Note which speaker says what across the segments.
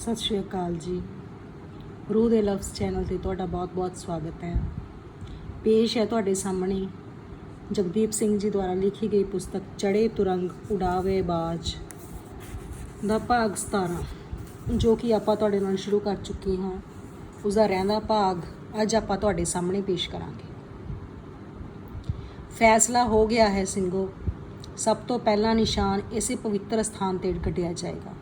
Speaker 1: ਸਤਿ ਸ਼੍ਰੀ ਅਕਾਲ ਜੀ। ਰੂਹ ਦੇ ਲਫ਼ਜ਼ ਚੈਨਲ ਤੇ ਤੁਹਾਡਾ ਬਹੁਤ-ਬਹੁਤ ਸਵਾਗਤ ਹੈ। ਪੇਸ਼ ਹੈ ਤੁਹਾਡੇ ਸਾਹਮਣੇ ਜਗਦੀਪ ਸਿੰਘ ਜੀ ਦੁਆਰਾ ਲਿਖੀ ਗਈ ਪੁਸਤਕ ਚੜੇ ਤੁਰੰਗ, ਉਡਾਵੇ ਬਾਜ ਦਾ ਭਾਗ 17 ਜੋ ਕਿ ਆਪਾਂ ਤੁਹਾਡੇ ਨਾਲ ਸ਼ੁਰੂ ਕਰ ਚੁੱਕੀ ਹਾਂ। ਉਸ ਦਾ ਰਹਿੰਦਾ ਭਾਗ ਅੱਜ ਆਪਾਂ ਤੁਹਾਡੇ ਸਾਹਮਣੇ ਪੇਸ਼ ਕਰਾਂਗੇ। ਫੈਸਲਾ ਹੋ ਗਿਆ ਹੈ ਸਿੰਘੋ, ਸਭ ਤੋਂ ਪਹਿਲਾ ਨਿਸ਼ਾਨ ਇਸੇ ਪਵਿੱਤਰ ਸਥਾਨ ਤੇ ਕੱਢਿਆ ਜਾਏਗਾ।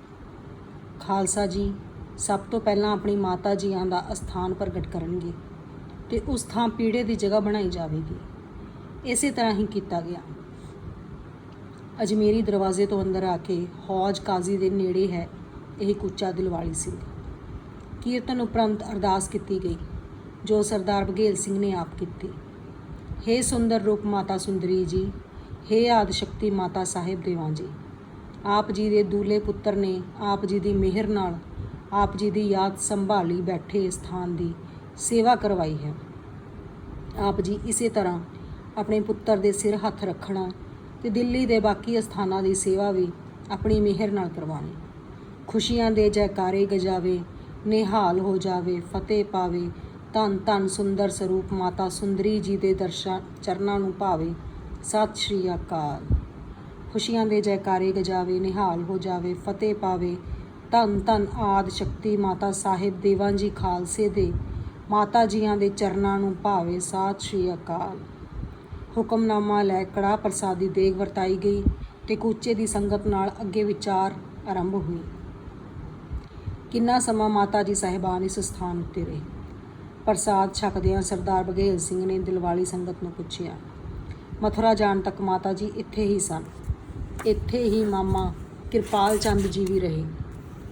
Speaker 1: ਖਾਲਸਾ ਜੀ ਸਭ ਤੋਂ ਪਹਿਲਾਂ ਆਪਣੀ ਮਾਤਾ ਜੀਆਂ ਦਾ ਅਸਥਾਨ ਪ੍ਰਗਟ ਕਰਨਗੇ ਤੇ ਉਸ ਥਾਂ ਪੀੜੇ ਦੀ ਜਗ੍ਹਾ ਬਣਾਈ ਜਾਵੇਗੀ। ਇਸੇ ਤਰ੍ਹਾਂ ਹੀ ਕੀਤਾ ਗਿਆ। ਅਜਮੇਰੀ ਦਰਵਾਜ਼ੇ ਤੋਂ ਅੰਦਰ ਆ ਕੇ ਹੌਜ ਕਾਜ਼ੀ ਦੇ ਨੇੜੇ ਹੈ ਇਹ ਕੁੱਚਾ ਦਿਲਵਾਲੀ ਸਿੰਘ। ਕੀਰਤਨ ਉਪਰੰਤ ਅਰਦਾਸ ਕੀਤੀ ਗਈ, ਜੋ ਸਰਦਾਰ ਬਘੇਲ ਸਿੰਘ ਨੇ ਆਪ ਕੀਤੀ। ਹੇ ਸੁੰਦਰ ਰੂਪ ਮਾਤਾ ਸੁੰਦਰੀ ਜੀ, ਹੇ ਆਦਿ ਸ਼ਕਤੀ ਮਾਤਾ ਸਾਹਿਬ ਦੇਵਾਂ ਜੀ। ਆਪ ਜੀ ਦੇ ਦੂਲੇ ਪੁੱਤਰ ਨੇ ਆਪ ਜੀ ਦੀ ਮਿਹਰ ਨਾਲ ਆਪ ਜੀ ਦੀ ਯਾਦ ਸੰਭਾਲੀ ਬੈਠੇ ਸਥਾਨ ਦੀ ਸੇਵਾ ਕਰਵਾਈ ਹੈ। ਆਪ ਜੀ ਇਸੇ ਤਰ੍ਹਾਂ ਆਪਣੇ ਪੁੱਤਰ ਦੇ ਸਿਰ ਹੱਥ ਰੱਖਣਾ ਤੇ ਦਿੱਲੀ ਦੇ ਬਾਕੀ ਸਥਾਨਾਂ ਦੀ ਸੇਵਾ ਵੀ ਆਪਣੀ ਮਿਹਰ ਨਾਲ ਕਰਵਾਉਣੀ। ਖੁਸ਼ੀਆਂ ਦੇ ਜੈਕਾਰੇ ਗਜਾਵੇ, ਨਿਹਾਲ ਹੋ ਜਾਵੇ, ਫਤਿਹ ਪਾਵੇ, ਧੰਨ ਧੰਨ ਸੁੰਦਰ ਸਰੂਪ ਮਾਤਾ ਸੁੰਦਰੀ ਜੀ ਦੇ ਦਰਸ਼ਨ ਚਰਨਾਂ ਨੂੰ ਭਾਵੇ। ਸਤਿ ਸ਼੍ਰੀ ਅਕਾਲ। ਖੁਸ਼ੀਆਂ ਦੇ ਜੈਕਾਰੇ ਗਜਾਵੇ, ਨਿਹਾਲ ਹੋ ਜਾਵੇ, ਫਤਿਹ ਪਾਵੇ। ਧੰਨ ਧੰਨ ਆਦ ਸ਼ਕਤੀ ਮਾਤਾ ਸਾਹਿਬ ਦੇਵਾਂ ਜੀ ਖਾਲਸੇ ਦੇ। ਮਾਤਾ ਜੀਆਂ ਦੇ ਚਰਨਾਂ ਨੂੰ ਭਾਵੇ ਸਤਿ ਸ਼੍ਰੀ ਅਕਾਲ। ਹੁਕਮਨਾਮਾ ਲੈ ਕੜਾ ਪ੍ਰਸਾਦੀ ਦੇਗ ਵਰਤਾਈ ਗਈ ਤੇ ਕੂਚੇ ਦੀ ਸੰਗਤ ਨਾਲ ਅੱਗੇ ਵਿਚਾਰ ਆਰੰਭ ਹੋਈ। ਕਿੰਨਾ ਸਮਾਂ ਮਾਤਾ ਜੀ ਸਾਹਿਬਾਨ ਇਸ ਸਥਾਨ ਉੱਤੇ ਰਹੇ? ਪ੍ਰਸਾਦ ਛਕਦਿਆਂ ਸਰਦਾਰ ਬਘੇਲ ਸਿੰਘ ਨੇ ਦਿਲਵਾਲੀ ਸੰਗਤ ਨੂੰ ਪੁੱਛਿਆ, ਮਥੁਰਾ ਜਾਣ ਤੱਕ ਮਾਤਾ ਜੀ ਇੱਥੇ ਹੀ ਸਨ? ਇੱਥੇ ਹੀ ਮਾਮਾ ਕਿਰਪਾਲ ਚੰਦ ਜੀ ਵੀ ਰਹੇ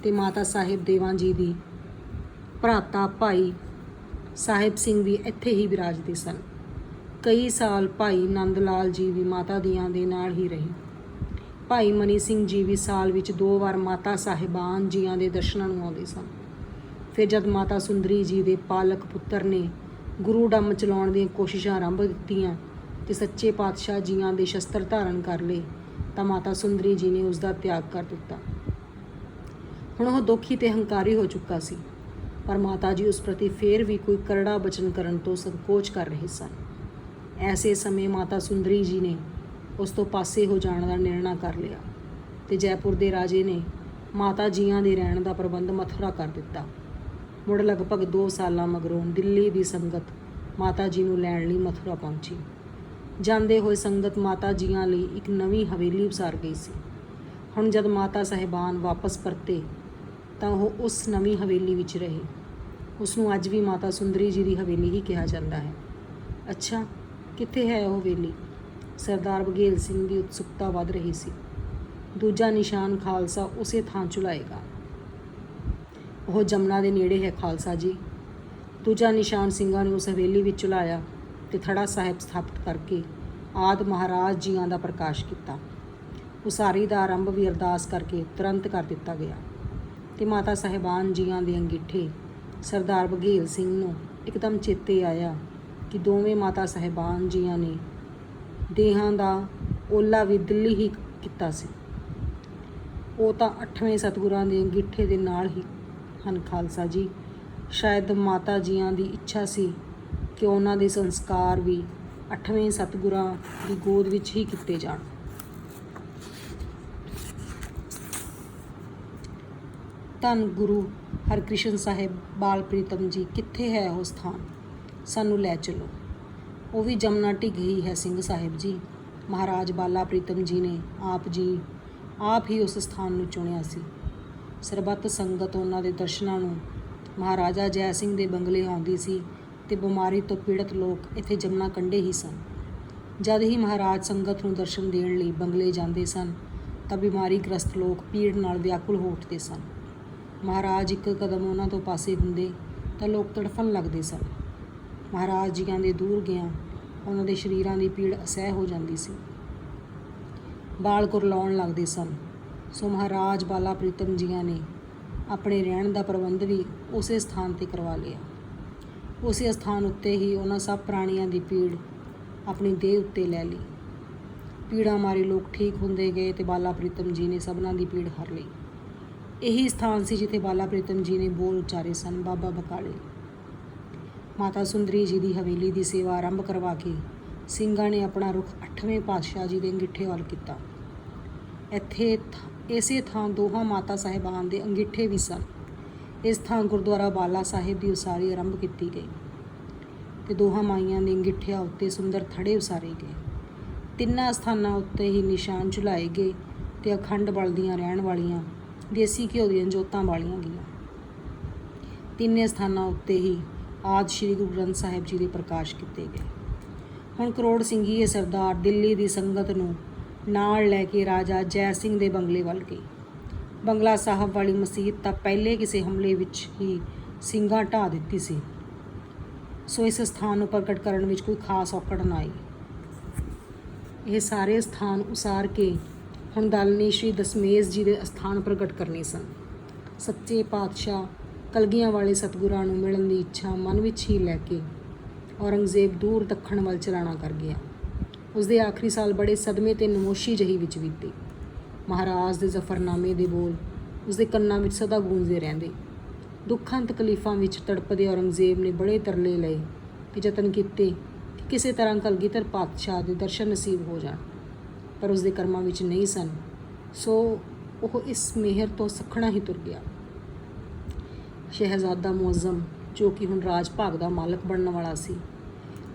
Speaker 1: ਤੇ ਮਾਤਾ ਸਾਹਿਬ ਦੇਵਾਂ ਜੀ ਦੀ ਭਰਾਤਾ ਭਾਈ ਸਾਹਿਬ ਸਿੰਘ ਵੀ ਇੱਥੇ ਹੀ ਵਿਰਾਜਦੇ ਸਨ। ਕਈ ਸਾਲ ਭਾਈ ਨੰਦ ਲਾਲ ਜੀ ਵੀ ਮਾਤਾ ਦੀਆਂ ਦੇ ਨਾਲ ਹੀ ਰਹੇ। ਭਾਈ ਮਨੀ ਸਿੰਘ ਜੀ ਵੀ ਸਾਲ ਵਿੱਚ ਦੋ ਵਾਰ ਮਾਤਾ ਸਾਹਿਬਾਨ ਜੀਆਂ ਦੇ ਦਰਸ਼ਨਾਂ ਨੂੰ ਆਉਂਦੇ ਸਨ। ਫਿਰ ਜਦ ਮਾਤਾ ਸੁੰਦਰੀ ਜੀ ਦੇ ਪਾਲਕ ਪੁੱਤਰ ਨੇ ਗੁਰੂ ਡੰਮ ਚਲਾਉਣ ਦੀਆਂ ਕੋਸ਼ਿਸ਼ਾਂ ਆਰੰਭ ਦਿੱਤੀਆਂ ਤੇ ਸੱਚੇ ਪਾਤਸ਼ਾਹ ਜੀਆਂ ਦੇ ਸ਼ਸਤਰ ਧਾਰਨ ਕਰ ਲਏ ਤਾਂ ਮਾਤਾ ਸੁੰਦਰੀ ਜੀ ਨੇ ਉਸ ਦਾ ਤਿਆਗ ਕਰ ਦਿੱਤਾ। ਹੁਣ ਉਹ ਦੁਖੀ ਤੇ ਹੰਕਾਰੀ ਹੋ ਚੁੱਕਾ ਸੀ, ਪਰ ਮਾਤਾ ਜੀ ਉਸ ਪ੍ਰਤੀ ਫੇਰ ਵੀ ਕੋਈ ਕਰੜਾ ਬਚਨ ਕਰਨ ਤੋਂ ਸੰਕੋਚ ਕਰ ਰਹੇ ਸਨ। ਐਸੇ ਸਮੇਂ ਮਾਤਾ ਸੁੰਦਰੀ ਜੀ ਨੇ ਉਸ ਤੋਂ ਪਾਸੇ ਹੋ ਜਾਣ ਦਾ ਨਿਰਣਾ ਕਰ ਲਿਆ ਤੇ ਜੈਪੁਰ ਦੇ ਰਾਜੇ ਨੇ ਮਾਤਾ ਜੀਆਂ ਦੇ ਰਹਿਣ ਦਾ ਪ੍ਰਬੰਧ ਮਥੁਰਾ ਕਰ ਦਿੱਤਾ। ਮੁੜ ਲਗਭਗ 2 ਸਾਲਾਂ ਮਗਰੋਂ ਦਿੱਲੀ ਦੀ ਸੰਗਤ ਮਾਤਾ ਜੀ ਨੂੰ ਲੈਣ ਲਈ ਮਥੁਰਾ ਪਹੁੰਚੀ। ਜਾਂਦੇ ਹੋਏ ਸੰਗਤ ਮਾਤਾ ਜੀਆਂ ਲਈ ਇੱਕ ਨਵੀਂ ਹਵੇਲੀ ਉਸਾਰ ਗਈ ਸੀ। ਹੁਣ ਜਦ ਮਾਤਾ ਸਹਿਬਾਨ ਵਾਪਸ ਪਰਤੇ, ਤਾਂ ਉਹ ਉਸ ਨਵੀਂ ਹਵੇਲੀ ਵਿੱਚ ਰਹੇ। ਉਸ ਨੂੰ ਅੱਜ ਵੀ ਮਾਤਾ ਸੁੰਦਰੀ ਜੀ ਦੀ ਹਵੇਲੀ ਹੀ ਕਿਹਾ ਜਾਂਦਾ ਹੈ। ਅੱਛਾ, ਕਿੱਥੇ ਹੈ ਉਹ ਹਵੇਲੀ? ਸਰਦਾਰ ਬਘੇਲ ਸਿੰਘ ਦੀ ਉਤਸੁਕਤਾ ਵੱਧ ਰਹੀ ਸੀ। ਦੂਜਾ ਨਿਸ਼ਾਨ ਖਾਲਸਾ ਉਸੇ ਥਾਂ ਚੁਲਾਏਗਾ। ਉਹ ਜਮਨਾ ਦੇ ਨੇੜੇ ਹੈ ਖਾਲਸਾ ਜੀ। ਦੂਜਾ ਨਿਸ਼ਾਨ ਸਿੰਘਾਂ ਨੇ ਉਸ ਹਵੇਲੀ ਵਿੱਚ ਚੁਲਾਇਆ। ਤੇ ਥੜਾ ਸਾਹਿਬ ਸਥਾਪਿਤ ਕਰਕੇ ਆਦ ਮਹਾਰਾਜ ਜੀਆਂ ਦਾ ਪ੍ਰਕਾਸ਼ ਕੀਤਾ। ਉਸਾਰੀ ਦਾ ਆਰੰਭ ਵੀ ਅਰਦਾਸ ਕਰਕੇ ਤੁਰੰਤ ਕਰ ਦਿੱਤਾ ਗਿਆ। ਤੇ ਮਾਤਾ ਸਾਹਿਬਾਨ ਜੀਆਂ ਦੇ ਅੰਗਿੱਠੇ ਸਰਦਾਰ ਬਘੇਲ ਸਿੰਘ ਨੂੰ ਇੱਕਦਮ ਚੇਤੇ ਆਇਆ ਕਿ ਦੋਵੇਂ ਮਾਤਾ ਸਾਹਿਬਾਨ ਜੀਆਂ ਨੇ ਦੇਹਾਂ ਦਾ ਓਲਾ ਵੀ ਦਿੱਲੀ ਹੀ ਕੀਤਾ ਸੀ। ਉਹ ਤਾਂ 8ਵੇਂ ਸਤਿਗੁਰਾਂ ਦੇ ਅੰਗੀਠੇ ਦੇ ਨਾਲ ਹੀ ਹਨ, ਖਾਲਸਾ ਜੀ। ਸ਼ਾਇਦ ਮਾਤਾ ਜੀਆਂ ਦੀ ਇੱਛਾ ਸੀ ਕਿ ਉਹਨਾਂ ਦੇ ਸੰਸਕਾਰ ਵੀ ਅੱਠਵੇਂ ਸਤਿਗੁਰਾਂ ਦੀ ਗੋਦ ਵਿੱਚ ਹੀ ਕੀਤੇ ਜਾਣ। ਧੰਨ ਗੁਰੂ ਹਰਕ੍ਰਿਸ਼ਨ ਸਾਹਿਬ ਬਾਲ ਪ੍ਰੀਤਮ ਜੀ, ਕਿੱਥੇ ਹੈ ਉਹ ਸਥਾਨ? ਸਾਨੂੰ ਲੈ ਚਲੋ। ਉਹ ਵੀ ਜਮਨਾ ਢਿੱਗ ਹੀ ਹੈ ਸਿੰਘ ਸਾਹਿਬ ਜੀ। ਮਹਾਰਾਜ ਬਾਲਾ ਪ੍ਰੀਤਮ ਜੀ ਨੇ ਆਪ ਜੀ ਆਪ ਹੀ ਉਸ ਸਥਾਨ ਨੂੰ ਚੁਣਿਆ ਸੀ। ਸਰਬੱਤ ਸੰਗਤ ਉਹਨਾਂ ਦੇ ਦਰਸ਼ਨਾਂ ਨੂੰ ਮਹਾਰਾਜਾ ਜੈ ਸਿੰਘ ਦੇ ਬੰਗਲੇ ਆਉਂਦੀ ਸੀ। ਤੇ ਬਿਮਾਰੀ ਤੋਂ ਪੀੜਤ ਲੋਕ ਇੱਥੇ ਜਮਨਾ ਕੰਢੇ ਹੀ ਸਨ। ਜਦ ਹੀ ਮਹਾਰਾਜ ਸੰਗਤ ਨੂੰ ਦਰਸ਼ਨ ਦੇਣ ਲਈ ਬੰਗਲੇ ਜਾਂਦੇ ਸਨ, ਤਾਂ ਬਿਮਾਰੀ ਗ੍ਰਸਤ ਲੋਕ ਪੀੜ ਨਾਲ ਵਿਆਕੁਲ ਹੋ ਉੱਠਦੇ ਸਨ। ਮਹਾਰਾਜ ਇੱਕ ਕਦਮ ਉਹਨਾਂ ਤੋਂ ਪਾਸੇ ਹੁੰਦੇ ਤਾਂ ਲੋਕ ਤੜਫਣ ਲੱਗਦੇ ਸਨ। ਮਹਾਰਾਜ ਜੀਆਂ ਦੇ ਦੂਰ ਗਿਆ, ਉਹਨਾਂ ਦੇ ਸ਼ਰੀਰਾਂ ਦੀ ਪੀੜ ਅਸਹਿ ਹੋ ਜਾਂਦੀ ਸੀ। ਬਾਲ ਕੁਰਲਾਉਣ ਲੱਗਦੇ ਸਨ। ਸੋ ਮਹਾਰਾਜ ਬਾਲਾ ਪ੍ਰੀਤਮ ਜੀਆਂ ਨੇ ਆਪਣੇ ਰਹਿਣ ਦਾ ਪ੍ਰਬੰਧ ਵੀ ਉਸੇ ਸਥਾਨ ਤੇ ਕਰਵਾ ਲਿਆ। ਉਸੇ ਸਥਾਨ ਉੱਤੇ ਹੀ ਉਹਨਾਂ ਸਭ ਪ੍ਰਾਣੀਆਂ ਦੀ ਪੀੜ ਆਪਣੀ ਦੇਹ ਉੱਤੇ ਲੈ ਲਈ। ਪੀੜਾ ਮਾਰੇ ਲੋਕ ਠੀਕ ਹੁੰਦੇ ਗਏ ਤੇ ਬਾਲਾ ਪ੍ਰੀਤਮ ਜੀ ਨੇ ਸਭਨਾਂ ਦੀ ਪੀੜ ਹਰ ਲਈ। ਇਹੀ ਸਥਾਨ ਸੀ ਜਿੱਥੇ ਬਾਲਾ ਪ੍ਰੀਤਮ ਜੀ ਨੇ ਬੋਲ ਉਚਾਰੇ ਸਨ, ਬਾਬਾ ਬਕਾਲੇ। ਮਾਤਾ ਸੁੰਦਰੀ ਜੀ ਦੀ ਹਵੇਲੀ ਦੀ ਸੇਵਾ ਆਰੰਭ ਕਰਵਾ ਕੇ ਸਿੰਘਾਂ ਨੇ ਆਪਣਾ ਰੁਖ 8ਵੇਂ ਪਾਤਸ਼ਾਹ ਜੀ ਦੇ ਅੰਗਿੱਠੇ ਵੱਲ ਕੀਤਾ। ਇੱਥੇ ਥ- ਇਸੇ ਥਾਂ ਦੋਹਾਂ ਮਾਤਾ ਸਾਹਿਬਾਨ ਦੇ ਅੰਗਿੱਠੇ ਵੀ ਸਨ। ਇਸ ਥਾਂ ਗੁਰਦੁਆਰਾ ਬਾਲਾ ਸਾਹਿਬ ਦੀ ਉਸਾਰੀ ਆਰੰਭ ਕੀਤੀ ਗਈ ਤੇ ਦੋਹਾਂ ਮਾਈਆਂ ਦੇ ਅੰਗਿੱਠਿਆਂ ਉੱਤੇ ਸੁੰਦਰ ਥੜੇ ਉਸਾਰੇ ਗਏ। ਤਿੰਨਾਂ ਸਥਾਨਾਂ ਉੱਤੇ ਹੀ ਨਿਸ਼ਾਨ ਝੁਲਾਏ ਗਏ ਤੇ ਅਖੰਡ ਬਲਦੀਆਂ ਰਹਿਣ ਵਾਲੀਆਂ ਦੇਸੀ ਘਿਓ ਦੀਆਂ ਜੋਤਾਂ ਵਾਲੀਆਂ ਗਈਆਂ। ਤਿੰਨੇ ਸਥਾਨਾਂ ਉੱਤੇ ਹੀ ਆਦ ਸ੍ਰੀ ਗੁਰੂ ਗ੍ਰੰਥ ਸਾਹਿਬ ਜੀ ਦੇ ਪ੍ਰਕਾਸ਼ ਕੀਤੇ ਗਏ। ਹੁਣ ਕਰੋੜ ਸਿੰਘੀਏ ਸਰਦਾਰ ਦਿੱਲੀ ਦੀ ਸੰਗਤ ਨੂੰ ਨਾਲ ਲੈ ਕੇ ਰਾਜਾ ਜੈ ਸਿੰਘ ਦੇ ਬੰਗਲੇ ਵੱਲ ਗਈ ਬੰਗਲਾ ਸਾਹਿਬ ਵਾਲੀ ਮਸਜਿਦ ਤਾਂ ਪਹਿਲੇ ਕਿਸੇ ਹਮਲੇ ਵਿੱਚ ਹੀ ਸਿੰਘਾਂ ਢਾਹ ਦਿੱਤੀ ਸੀ। ਸੋ ਇਸ ਸਥਾਨ ਨੂੰ ਪ੍ਰਗਟ ਕਰਨ ਵਿੱਚ ਕੋਈ ਖਾਸ ਔਕੜ ਨਾ ਆਈ। ਇਹ ਸਾਰੇ ਸਥਾਨ ਉਸਾਰ ਕੇ ਹੁਣ ਦਲ ਸ਼੍ਰੀ ਦਸਮੇਸ਼ ਜੀ ਦੇ ਸਥਾਨ ਪ੍ਰਗਟ ਕਰਨੇ ਸਨ। ਸੱਚੇ ਪਾਤਸ਼ਾਹ ਕਲਗੀਆਂ ਵਾਲੇ ਸਤਿਗੁਰਾਂ ਨੂੰ ਮਿਲਣ ਦੀ ਇੱਛਾ ਮਨ ਵਿੱਚ ਹੀ ਲੈ ਕੇ ਔਰੰਗਜ਼ੇਬ ਦੂਰ ਦੱਖਣ ਵੱਲ ਚਲਾਣਾ ਕਰ ਗਿਆ। ਉਸ ਦੇ ਆਖਰੀ ਸਾਲ ਬੜੇ ਸਦਮੇ ਤੇ ਨਮੋਸ਼ੀ ਜਹੀ ਵਿੱਚ ਬੀਤੇ। ਮਹਾਰਾਜ ਦੇ ਜ਼ਫਰਨਾਮੇ ਦੇ ਬੋਲ ਉਸਦੇ ਕੰਨਾਂ ਵਿੱਚ ਸਦਾ ਗੂੰਜਦੇ ਰਹਿੰਦੇ। ਦੁੱਖਾਂ ਤਕਲੀਫਾਂ ਵਿੱਚ ਤੜਪਦੇ ਔਰੰਗਜ਼ੇਬ ਨੇ ਬੜੇ ਤਰਲੇ ਲਏ ਤੇ ਯਤਨ ਕੀਤੇ ਕਿ ਕਿਸੇ ਤਰ੍ਹਾਂ ਕਲਗੀਧਰ ਪਾਤਸ਼ਾਹ ਦੇ ਦਰਸ਼ਨ ਨਸੀਬ ਹੋ ਜਾਣ, ਪਰ ਉਸਦੇ ਕਰਮਾਂ ਵਿੱਚ ਨਹੀਂ ਸਨ। ਸੋ ਉਹ ਇਸ ਮਿਹਰ ਤੋਂ ਸਖਣਾ ਹੀ ਤੁਰ ਗਿਆ। ਸ਼ਹਿਜ਼ਾਦਾ ਮੁਅਜ਼ਮ, ਜੋ ਕਿ ਹੁਣ ਰਾਜ ਭਾਗ ਦਾ ਮਾਲਕ ਬਣਨ ਵਾਲਾ ਸੀ,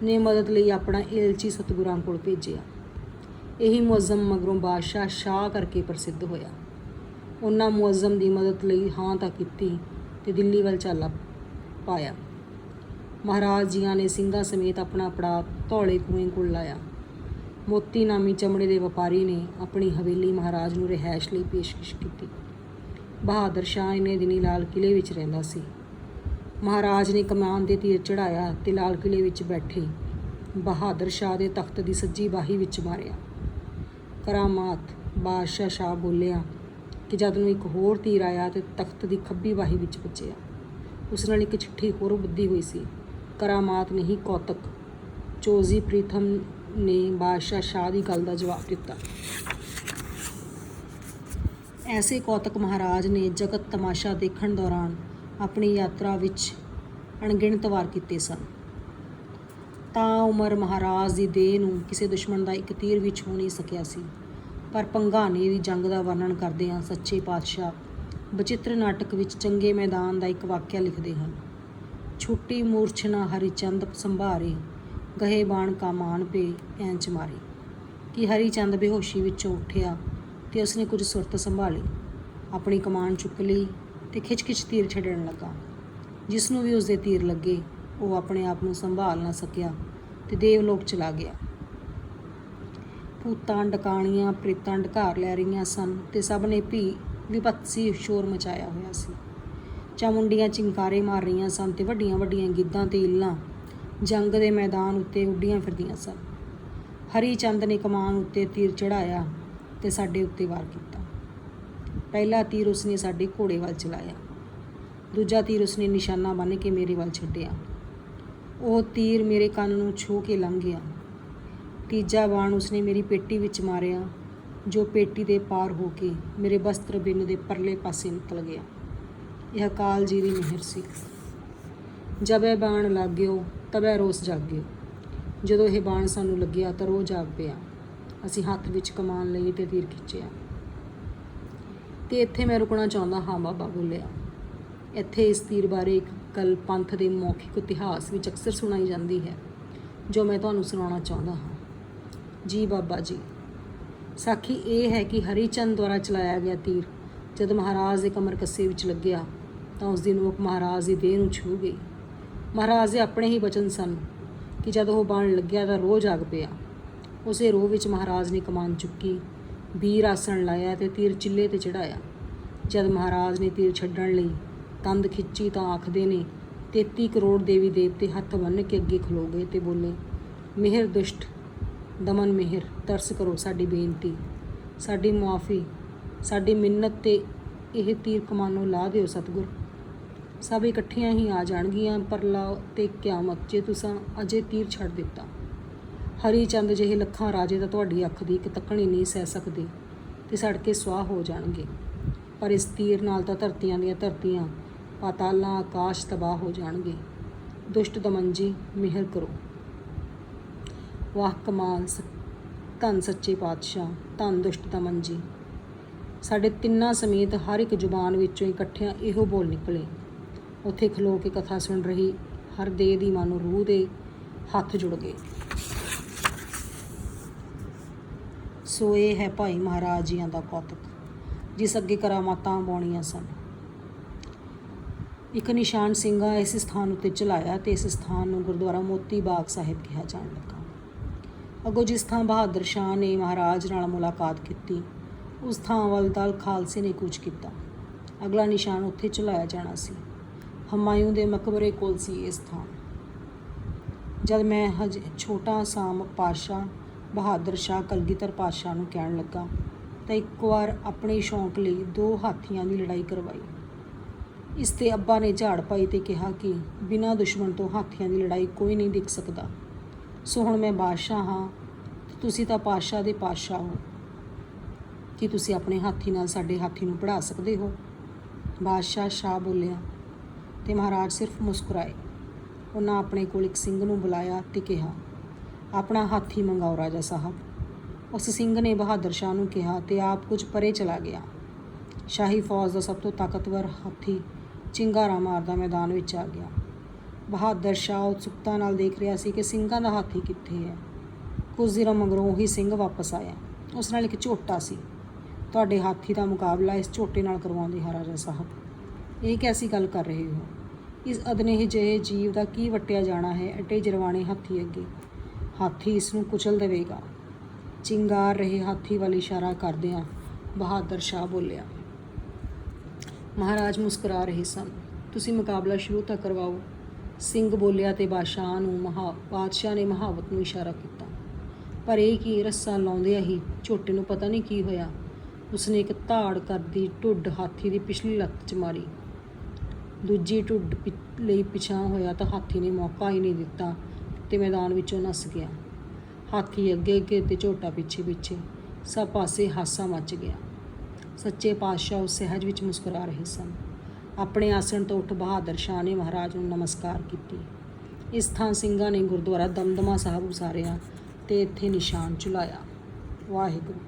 Speaker 1: ਨੇ ਮਦਦ ਲਈ ਆਪਣਾ ਏਲਚੀ ਸਤਿਗੁਰਾਂ ਕੋਲ ਭੇਜਿਆ। ਇਹੀ ਮੁਅੱਜ਼ਮ ਮਗਰੋਂ ਬਾਦਸ਼ਾਹ ਸ਼ਾਹ ਕਰਕੇ ਪ੍ਰਸਿੱਧ ਹੋਇਆ। ਉਹਨਾਂ ਮੁਅੱਜ਼ਮ ਦੀ ਮਦਦ ਲਈ ਹਾਂ ਤਾਂ ਕੀਤੀ ਤੇ ਦਿੱਲੀ ਵੱਲ ਚੱਲ ਪਾਇਆ। ਮਹਾਰਾਜ ਜੀਆਂ ਨੇ ਸਿੰਘਾਂ ਸਮੇਤ ਆਪਣਾ ਪੜਾ ਧੌਲੇ ਕੂਏ ਕੋਲ ਲਾਇਆ। ਮੋਤੀ ਨਾਮੀ ਚਮੜੇ ਦੇ ਵਪਾਰੀ ਨੇ ਆਪਣੀ ਹਵੇਲੀ ਮਹਾਰਾਜ ਨੂੰ ਰਿਹਾਇਸ਼ ਲਈ ਪੇਸ਼ਕਸ਼ ਕੀਤੀ। ਬਹਾਦਰ ਸ਼ਾਹ ਇਹਨੇ ਦਿਨੀ ਲਾਲ ਕਿਲੇ ਵਿੱਚ ਰਹਿੰਦਾ ਸੀ। ਮਹਾਰਾਜ ਨੇ ਕਮਾਨ ਦੇ ਤੀਰ ਚੜਾਇਆ ਤੇ ਲਾਲ ਕਿਲੇ ਵਿੱਚ ਬੈਠੇ ਬਹਾਦਰ ਸ਼ਾਹ ਦੇ ਤਖਤ ਦੀ ਸੱਜੀ ਬਾਹੀ ਵਿੱਚ ਮਾਰਿਆ। ਕਰਾਮਾਤ, ਬਾਦਸ਼ਾਹ ਸ਼ਾਹ ਬੋਲਿਆ ਕਿ ਜਦ ਨੂੰ ਇੱਕ ਹੋਰ ਤੀਰ ਆਇਆ ਤੇ ਤਖਤ ਦੀ ਖੱਬੀ ਬਾਹੀ ਵਿੱਚ ਵੱਜਿਆ। ਉਸ ਨਾਲ ਇੱਕ ਚਿੱਠੀ ਹੋਰ ਬੁੱਧੀ ਹੋਈ ਸੀ, ਕਰਾਮਾਤ ਨਹੀਂ ਕੌਤਕ, ਚੋਜ਼ੀ ਪ੍ਰੀਥਮ ਨੇ ਬਾਦਸ਼ਾਹ ਸ਼ਾਹ ਦੀ ਗੱਲ ਦਾ ਜਵਾਬ ਦਿੱਤਾ। ਐਸੇ ਕੌਤਕ ਮਹਾਰਾਜ ਨੇ ਜਗਤ ਤਮਾਸ਼ਾ ਦੇਖਣ ਦੌਰਾਨ ਆਪਣੀ ਯਾਤਰਾ ਵਿੱਚ ਅਣਗਿਣਤ ਵਾਰ ਕੀਤੇ ਸਨ। ਤਾਂ ਉਮਰ ਮਹਾਰਾਜ ਦੀ ਦੇਹ ਨੂੰ ਕਿਸੇ ਦੁਸ਼ਮਣ ਦਾ ਇੱਕ ਤੀਰ ਵੀ ਛੂ ਨਹੀਂ ਸਕਿਆ ਸੀ। ਪਰ ਪੰਘਾਨੇ ਦੀ ਜੰਗ ਦਾ ਵਰਣਨ ਕਰਦਿਆਂ ਸੱਚੇ ਪਾਤਸ਼ਾਹ। ਬਚਿੱਤਰ ਨਾਟਕ ਵਿੱਚ ਚੰਗੇ ਮੈਦਾਨ ਦਾ ਇੱਕ ਵਾਕਿਆ ਲਿਖਦੇ ਹਨ। ਛੁੱਟੀ ਮੂਰਛਨਾ ਹਰੀਚੰਦ ਸੰਭਾਰੇ, ਗਹੇ ਬਾਣ ਕਾਮਾਨ ਪੇ ਐਂਚ ਮਾਰੇ। ਕਿ ਹਰੀਚੰਦ ਬੇਹੋਸ਼ੀ ਵਿੱਚੋਂ ਉੱਠਿਆ ਤੇ ਉਸਨੇ ਕੁਝ ਸੁਰਤ ਸੰਭਾਲੀ, ਆਪਣੀ ਕਮਾਨ ਚੁੱਕ ਲਈ ਤੇ ਖਿੱਚ-ਖਿੱਚ ਤੀਰ ਛੱਡਣ ਲੱਗਾ ਜਿਸ ਨੂੰ ਵੀ ਉਸਦੇ ਤੀਰ ਲੱਗੇ ਉਹ ਆਪਣੇ ਆਪ ਨੂੰ ਸੰਭਾਲ ਨਾ ਸਕਿਆ ਤੇ ਦੇਵਲੋਕ ਚਲਾ ਗਿਆ। ਭੂਤਾਂ, ਡਕਾਣੀਆਂ, ਪ੍ਰੇਤਾਂ ਢਕਾਰ ਲੈ ਰਹੀਆਂ ਸਨ ਤੇ ਸਭ ਨੇ ਭੀ ਵਿਪਤਸੀ ਸ਼ੋਰ ਮਚਾਇਆ ਹੋਇਆ ਸੀ। ਚਾਮੁੰਡੀਆਂ ਚਿੰਕਾਰੇ ਮਾਰ ਰਹੀਆਂ ਸਨ ਤੇ ਵੱਡੀਆਂ ਵੱਡੀਆਂ ਗਿੱਧਾਂ ਤੇ ਇੱਲਾਂ ਜੰਗ ਦੇ ਮੈਦਾਨ ਉੱਤੇ ਉੱਡੀਆਂ ਫਿਰਦੀਆਂ ਸਨ। ਹਰੀ ਚੰਦ ਨੇ ਕਮਾਨ ਉੱਤੇ ਤੀਰ ਚੜਾਇਆ ਤੇ ਸਾਡੇ ਉੱਤੇ ਵਾਰ ਕੀਤਾ। ਪਹਿਲਾ ਤੀਰ ਉਸਨੇ ਸਾਡੇ ਘੋੜੇ ਵੱਲ ਚਲਾਇਆ, ਦੂਜਾ ਤੀਰ ਉਸਨੇ ਨਿਸ਼ਾਨਾ ਬੰਨ੍ਹ ਕੇ ਮੇਰੇ ਵੱਲ ਛੱਡਿਆ। ਉਹ ਤੀਰ ਮੇਰੇ ਕੰਨ ਨੂੰ ਛੂਹ ਕੇ ਲੰਘ ਗਿਆ। ਤੀਜਾ ਬਾਣ ਉਸਨੇ ਮੇਰੀ ਪੇਟੀ ਵਿੱਚ ਮਾਰਿਆ, ਜੋ ਪੇਟੀ ਦੇ ਪਾਰ ਹੋ ਕੇ ਮੇਰੇ ਬਸਤਰ ਬਿੰਨ ਦੇ ਪਰਲੇ ਪਾਸੇ ਨਿਕਲ ਗਿਆ। ਇਹ ਅਕਾਲ ਜੀ ਦੀ ਮਿਹਰ ਸੀ। ਜਬੇ ਬਾਣ ਲੱਗਿਓ ਤਬੇ ਰੋਸ ਜਾਗਿਓ ਜਦੋਂ ਇਹ ਬਾਣ ਸਾਨੂੰ ਲੱਗਿਆ, ਤਾਂ ਰੋ ਜਾਗ ਪਿਆ। ਅਸੀਂ ਹੱਥ ਵਿੱਚ ਕਮਾਨ ਲਈ ਤੇ ਤੀਰ ਖਿੱਚਿਆ। ਤੇ ਇੱਥੇ ਮੈਂ ਰੁਕਣਾ ਚਾਹੁੰਦਾ ਹਾਂ, ਬਾਬਾ ਬੋਲਿਆ। ਇੱਥੇ ਇਸ ਤੀਰ ਬਾਰੇ ਇੱਕ ਗੱਲ ਪੰਥ ਦੇ ਮੌਖਿਕ ਇਤਿਹਾਸ ਵਿੱਚ ਅਕਸਰ ਸੁਣਾਈ ਜਾਂਦੀ ਹੈ, ਜੋ ਮੈਂ ਤੁਹਾਨੂੰ ਸੁਣਾਉਣਾ ਚਾਹੁੰਦਾ ਹਾਂ। ਜੀ ਬਾਬਾ ਜੀ, ਸਾਖੀ ਇਹ ਹੈ ਕਿ ਹਰੀਚੰਦ ਦੁਆਰਾ ਚਲਾਇਆ ਗਿਆ ਤੀਰ ਜਦ ਮਹਾਰਾਜ ਦੇ ਕਮਰ ਕੱਸੇ ਵਿੱਚ ਲੱਗਿਆ, ਤਾਂ ਉਸ ਦੀ ਨੋਕ ਮਹਾਰਾਜ ਦੀ ਦੇਹ ਨੂੰ ਛੂ ਗਈ। ਮਹਾਰਾਜ ਦੇ ਆਪਣੇ ਹੀ ਬਚਨ ਸਨ ਕਿ ਜਦ ਉਹ ਬਾਣ ਲੱਗਿਆ ਤਾਂ ਰੋਹ ਜਾਗ ਪਿਆ। ਉਸੇ ਰੋਹ ਵਿੱਚ ਮਹਾਰਾਜ ਨੇ ਕਮਾਨ ਚੁੱਕੀ, ਵੀਰ ਆਸਣ ਲਾਇਆ ਤੇ ਤੀਰ ਚਿੱਲੇ ਤੇ ਚੜਾਇਆ ਜਦ ਮਹਾਰਾਜ ਨੇ ਤੀਰ ਛੱਡਣ ਲਈ ਤੰਦ ਖਿੱਚੀ ਤਾਂ ਆਖਦੇ ਨੇ 33 ਕਰੋੜ ਦੇਵੀ ਦੇਵਤੇ ਹੱਥ ਬੰਨ੍ਹ ਕੇ ਅੱਗੇ ਖਲੋ ਗਏ ਤੇ ਬੋਲੇ, ਮਿਹਰ ਦੁਸ਼ਟ, ਦਮਨ ਮਿਹਰ, ਤਰਸ ਕਰੋ ਸਾਡੀ ਬੇਨਤੀ, ਸਾਡੀ ਮੁਆਫੀ, ਸਾਡੀ ਮਿੰਨਤ ਤੇ ਇਹ ਤੀਰ ਕਮਾਨੋਂ ਲਾ ਦਿਓ ਸਤਿਗੁਰ। ਸਭ ਇਕੱਠੀਆਂ ਹੀ ਆ ਜਾਣਗੀਆਂ, ਪਰ ਪਰਲਾ ਤੇ ਕਿਆਮਤ, ਜੇ ਤੁਸੀਂ ਅਜੇ ਤੀਰ ਛੱਡ ਦਿੱਤਾ। ਹਰੀ ਚੰਦ ਜਿਹੇ ਲੱਖਾਂ ਰਾਜੇ ਤਾਂ ਤੁਹਾਡੀ ਅੱਖ ਦੀ ਇੱਕ ਤੱਕਣੀ ਨਹੀਂ ਸਹਿ ਸਕਦੇ, ਤੇ ਸੜ ਕੇ ਸਵਾਹ ਹੋ ਜਾਣਗੇ। ਪਰ ਇਸ ਤੀਰ ਨਾਲ ਤਾਂ ਧਰਤੀਆਂ ਦੀਆਂ ਧਰਤੀਆਂ ਪਾਤਾਲਾਂ ਆਕਾਸ਼ ਤਬਾਹ ਹੋ ਜਾਣਗੇ। ਦੁਸ਼ਟ ਦਮਨ ਜੀ ਮਿਹਰ ਕਰੋ। ਵਾਹ ਕਮਾਲ ਸ- ਧੰਨ ਸੱਚੇ ਪਾਤਸ਼ਾਹ, ਧੰਨ ਦੁਸ਼ਟ ਦਮਨ ਜੀ ਸਾਡੇ ਤਿੰਨਾਂ ਸਮੇਤ ਹਰ ਇੱਕ ਜ਼ੁਬਾਨ ਵਿੱਚੋਂ ਇਕੱਠਿਆਂ ਇਹੋ ਬੋਲ ਨਿਕਲੇ। ਉੱਥੇ ਖਲੋ ਕੇ ਕਥਾ ਸੁਣ ਰਹੀ ਹਰ ਦੇਹ ਦੀ ਮਨ ਰੂਹ ਦੇ ਹੱਥ ਜੁੜ ਗਏ। ਸੋ ਇਹ ਹੈ ਭਾਈ ਮਹਾਰਾਜ ਜੀਆਂ ਦਾ ਕੌਤਕ, ਜਿਸ ਅੱਗੇ ਕਰਾਮਾਤਾਂ ਬਾਉਣੀਆਂ ਸਨ। ਇੱਕ ਨਿਸ਼ਾਨ ਸਿੰਘਾਂ ਇਸ ਸਥਾਨ ਉੱਤੇ ਚਲਾਇਆ ਤੇ ਇਸ ਸਥਾਨ ਨੂੰ ਗੁਰਦੁਆਰਾ ਮੋਤੀ ਬਾਗ ਸਾਹਿਬ ਕਿਹਾ ਜਾਣ ਲੱਗਾ। ਅੱਗੋਂ ਜਿਸ ਥਾਂ ਬਹਾਦਰ ਸ਼ਾਹ ਨੇ ਮਹਾਰਾਜ ਨਾਲ ਮੁਲਾਕਾਤ ਕੀਤੀ, ਉਸ ਥਾਂ ਵੱਲ ਦਲ ਖਾਲਸੇ ਨੇ ਕੁਝ ਕੀਤਾ। ਅਗਲਾ ਨਿਸ਼ਾਨ ਉੱਥੇ ਚਲਾਇਆ ਜਾਣਾ ਸੀ। ਹਮਾਯੂੰ ਦੇ ਮਕਬਰੇ ਕੋਲ ਸੀ ਇਸ ਥਾਂ ਜਦ ਮੈਂ ਹਜੇ ਛੋਟਾ ਸਾਮ ਪਾਸ਼ਾ ਬਹਾਦਰ ਸ਼ਾਹ ਕਲਗੀਧਰ ਪਾਸ਼ਾ ਨੂੰ ਕਹਿਣ ਲੱਗਾ, ਤਾਂ ਇੱਕ ਵਾਰ ਆਪਣੇ ਸ਼ੌਂਕ ਲਈ ਦੋ ਹਾਥੀਆਂ ਦੀ ਲੜਾਈ ਕਰਵਾਈ। ਇਸ ਤੇ ਅੱਬਾ ਨੇ ਝਾੜ ਪਾਈ ਤੇ ਕਿਹਾ ਕਿ ਬਿਨਾਂ ਦੁਸ਼ਮਣ ਤੋਂ ਹਾਥੀਆਂ ਦੀ ਲੜਾਈ ਕੋਈ ਨਹੀਂ ਦਿਖ ਸਕਦਾ। ਸੋ ਹੁਣ ਮੈਂ ਬਾਦਸ਼ਾਹ ਹਾਂ ਤੁਸੀਂ ਤਾਂ ਪਾਸ਼ਾ ਦੇ ਪਾਸ਼ਾ ਹੋ। ਕੀ ਤੁਸੀਂ ਆਪਣੇ ਹਾਥੀ ਨਾਲ ਸਾਡੇ ਹਾਥੀ ਨੂੰ ਪੜਾ ਸਕਦੇ ਹੋ? ਬਾਦਸ਼ਾਹ ਸ਼ਾਹ ਬੋਲਿਆ, ਤੇ ਮਹਾਰਾਜ ਸਿਰਫ ਮੁਸਕਰਾਏ। ਉਹਨਾਂ ਆਪਣੇ ਕੋਲ ਇੱਕ ਸਿੰਘ ਨੂੰ ਬੁਲਾਇਆ ਤੇ ਕਿਹਾ, ਆਪਣਾ ਹਾਥੀ ਮੰਗਾਓ ਰਾਜਾ ਸਾਹਿਬ। ਉਸ ਸਿੰਘ ਨੇ ਬਹਾਦਰ ਸ਼ਾਹ ਨੂੰ ਕਿਹਾ, ਤੇ ਆਪ ਕੁਝ ਪਰੇ ਚਲਾ ਗਿਆ। ਸ਼ਾਹੀ ਫੌਜ ਦਾ ਸਭ ਤੋਂ ਤਾਕਤਵਰ ਹਾਥੀ ਚਿੰਗਾਰਾ ਮਾਰਦਾ ਮੈਦਾਨ ਵਿੱਚ ਆ ਗਿਆ। ਬਹਾਦਰ ਸ਼ਾਹ ਉਤਸੁਕਤਾ ਨਾਲ ਦੇਖ ਰਿਹਾ ਸੀ ਕਿ ਸਿੰਘਾਂ ਦਾ ਹਾਥੀ ਕਿੱਥੇ ਹੈ। ਕੁਝ ਦਿਨਾਂ ਮਗਰੋਂ ਉਹੀ ਸਿੰਘ ਵਾਪਸ ਆਇਆ। ਉਸ ਨਾਲ ਇੱਕ ਝੋਟਾ ਸੀ। ਤੁਹਾਡੇ ਹਾਥੀ ਦਾ ਮੁਕਾਬਲਾ ਇਸ ਝੋਟੇ ਨਾਲ ਕਰਵਾਉਂਦੇ ਹਾਂ ਰਾਜਾ ਸਾਹਿਬ। ਇਹ ਕੈਸੀ ਗੱਲ ਕਰ ਰਹੇ ਹੋ? ਇਸ ਅਦਨੇਹ ਜਿਹੇ ਜੀਵ ਦਾ ਕੀ ਵਟਿਆ ਜਾਣਾ ਹੈ ਅਟੇ ਜਰਵਾਣੇ ਹਾਥੀ ਅੱਗੇ? ਹਾਥੀ ਇਸ ਨੂੰ ਕੁਚਲ ਦੇਵੇਗਾ। ਚਿੰਗਾਰ ਰਹੇ ਹਾਥੀ ਵੱਲ ਇਸ਼ਾਰਾ ਕਰਦਿਆਂ ਬਹਾਦਰ ਸ਼ਾਹ ਬੋਲਿਆ ਮਹਾਰਾਜ ਮੁਸਕਰਾ ਰਹੇ ਸਨ। ਤੁਸੀਂ ਮੁਕਾਬਲਾ ਸ਼ੁਰੂ ਤਾਂ ਕਰਵਾਓ। ਸਿੰਘ ਬੋਲਿਆ ਤੇ ਬਾਦਸ਼ਾਹ ਨੂੰ ਮਹਾ, ਬਾਦਸ਼ਾਹ ਨੇ ਮਹਾਵਤ ਨੂੰ ਇਸ਼ਾਰਾ ਕੀਤਾ। ਪਰ ਇਹ ਕੀ ਰੱਸਾ ਲਾਉਂਦਿਆਂ ਹੀ ਝੋਟੇ ਨੂੰ ਪਤਾ ਨਹੀਂ ਕੀ ਹੋਇਆ। ਉਸਨੇ ਇੱਕ ਧਾੜ ਕਰਦੀ ਢੁੱਡ ਹਾਥੀ ਦੀ ਪਿਛਲੀ ਲੱਤ 'ਚ ਮਾਰੀ। ਦੂਜੀ ਢੁੱਡ ਪਿ- ਲਈ ਪਿਛਾਂ ਹੋਇਆ ਤਾਂ ਹਾਥੀ ਨੇ ਮੌਕਾ ਹੀ ਨਹੀਂ ਦਿੱਤਾ ਤੇ ਮੈਦਾਨ ਵਿੱਚੋਂ ਨੱਸ ਗਿਆ। ਹਾਥੀ ਅੱਗੇ ਅੱਗੇ ਤੇ ਝੋਟਾ ਪਿੱਛੇ ਪਿੱਛੇ ਸਭ ਪਾਸੇ ਹਾਸਾ ਮਚ ਗਿਆ। ਸੱਚੇ ਪਾਤਸ਼ਾਹ ਉਸ ਸਹਿਜ ਵਿੱਚ ਮੁਸਕਰਾ ਰਹੇ ਸਨ। ਆਪਣੇ ਆਸਣ ਤੋਂ ਉੱਠ ਬਹਾਦਰ ਸ਼ਾਹ ਨੇ ਮਹਾਰਾਜ ਨੂੰ ਨਮਸਕਾਰ ਕੀਤੀ। ਇਸ ਥਾਂ ਸਿੰਘਾਂ ਨੇ ਗੁਰਦੁਆਰਾ ਦਮਦਮਾ ਸਾਹਿਬ ਉਸਾਰਿਆ ਤੇ ਇੱਥੇ ਨਿਸ਼ਾਨ ਚੁਲਾਇਆ। ਵਾਹਿਗੁਰੂ।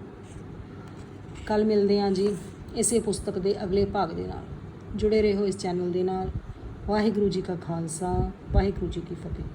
Speaker 1: ਕੱਲ ਮਿਲਦੇ ਹਾਂ ਜੀ ਇਸੇ ਪੁਸਤਕ ਦੇ ਅਗਲੇ ਭਾਗ ਦੇ ਨਾਲ। ਜੁੜੇ ਰਹੋ ਇਸ ਚੈਨਲ ਦੇ ਨਾਲ। ਵਾਹਿਗੁਰੂ ਜੀ ਕਾ ਖਾਲਸਾ, ਵਾਹਿਗੁਰੂ ਜੀ ਕੀ ਫਤਿਹ।